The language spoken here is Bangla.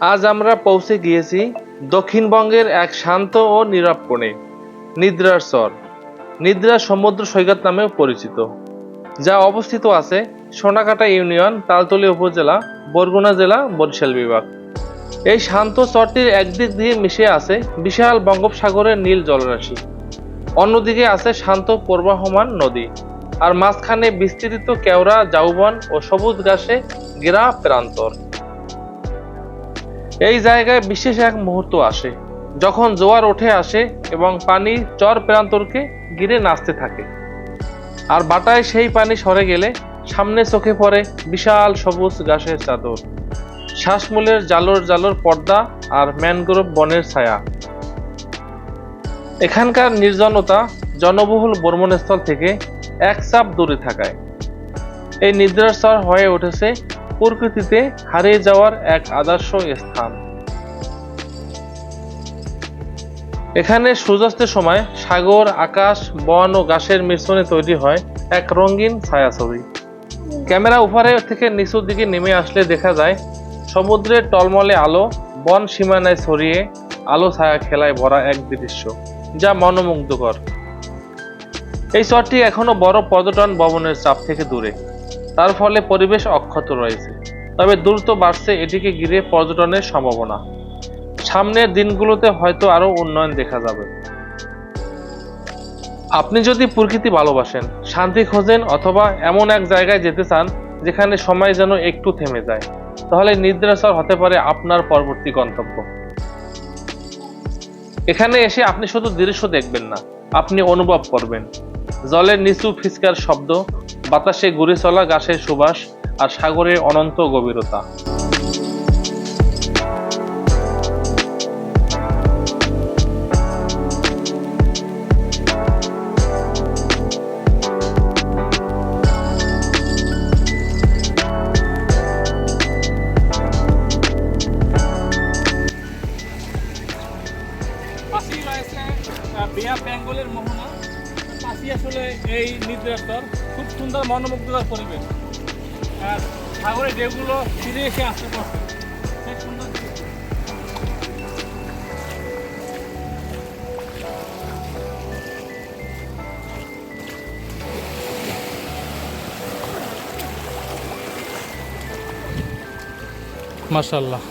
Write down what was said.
আজ আমরা পৌঁছে গিয়েছি দক্ষিণবঙ্গের এক শান্ত ও নীরব কোণে, নিদ্রার চর নিদ্রা সমুদ্র সৈকত নামেও পরিচিত, যা অবস্থিত আছে সোনাকাটা ইউনিয়ন তালতলী উপজেলা, বরগুনা জেলা, বরিশাল বিভাগ। এই শান্ত চরটির একদিক দিয়ে মিশে আছে বিশাল বঙ্গোপসাগরের নীল জলরাশি। অন্যদিকে আছে শান্ত প্রবাহমান নদী, আর মাঝখানে বিস্তৃত কেওড়া, জাউবন ও সবুজ ঘাসে ঘেরা প্রান্তর। এই জায়গায় বিশেষ এক মুহূর্ত আসে, যখন জোয়ার উঠে আসে এবং পানি চর প্রান্তরকে গিরে নাচতে থাকে। আর বাটায় সেই পানি সরে গেলে সামনে চোখে পড়ে বিশাল সবুজ ঘাসের চাদর, শ্বাসমূলের জালোর জালোর পর্দা আর ম্যানগ্রোভ বনের ছায়া। এখানকার নির্জনতা জনবহুল ভ্রমণস্থল থেকে এক চাপ দূরে থাকায়। এই নিদ্রাস্তর হয়ে উঠেছে প্রকৃতিতে হারিয়ে যাওয়ার এক আদর্শ স্থান। এখানে সূর্যাস্তের সময় সাগর, আকাশ, বন ও ঘাসের মিশ্রণে তৈরি হয় এক রঙিন ছায়াছবি। ক্যামেরা উপরে থেকে নিচুর দিকে নেমে আসলে দেখা যায়, সমুদ্রের টলমলে আলো, বন সীমানায় ছড়িয়ে আলো ছায়া খেলায় ভরা এক দৃশ্য, যা মনোমুগ্ধকর। এই চরটি এখনও বড় পর্যটন ভবনের চাপ থেকে দূরে। তার ফলে পরিবেশ অক্ষত রয়েছে। তবে দ্রুত বাড়ছে এটিকে ঘিরে পর্যটনের সম্ভাবনা। সামনের দিনগুলোতে হয়তো আরও উন্নয়ন দেখা যাবে। আপনি যদি প্রকৃতি ভালোবাসেন, শান্তি খোঁজেন অথবা এমন এক জায়গায় যেতে চান যেখানে সময় যেন একটু থেমে যায়, তাহলে নিদ্রাচর হতে পারে আপনার পরবর্তী গন্তব্য। এখানে এসে আপনি শুধু দৃশ্য দেখবেন না, আপনি অনুভব করবেন। জলের নিচু ফিসকার শব্দ বাতাসে ঘুরে চলা গাছের সুবাস আর সাগরের অনন্ত গভীরতা। পাশেই রয়েছে বে অফ বেঙ্গলের মোহনা। পাশেই আসলে এই নিদ্রাস্তর সুন্দর মনোমুগ্ধকর পরিবেশ। আর সাগরের ঢেউগুলো ফিরে এসে আসতে পারছে। মাশাল্লাহ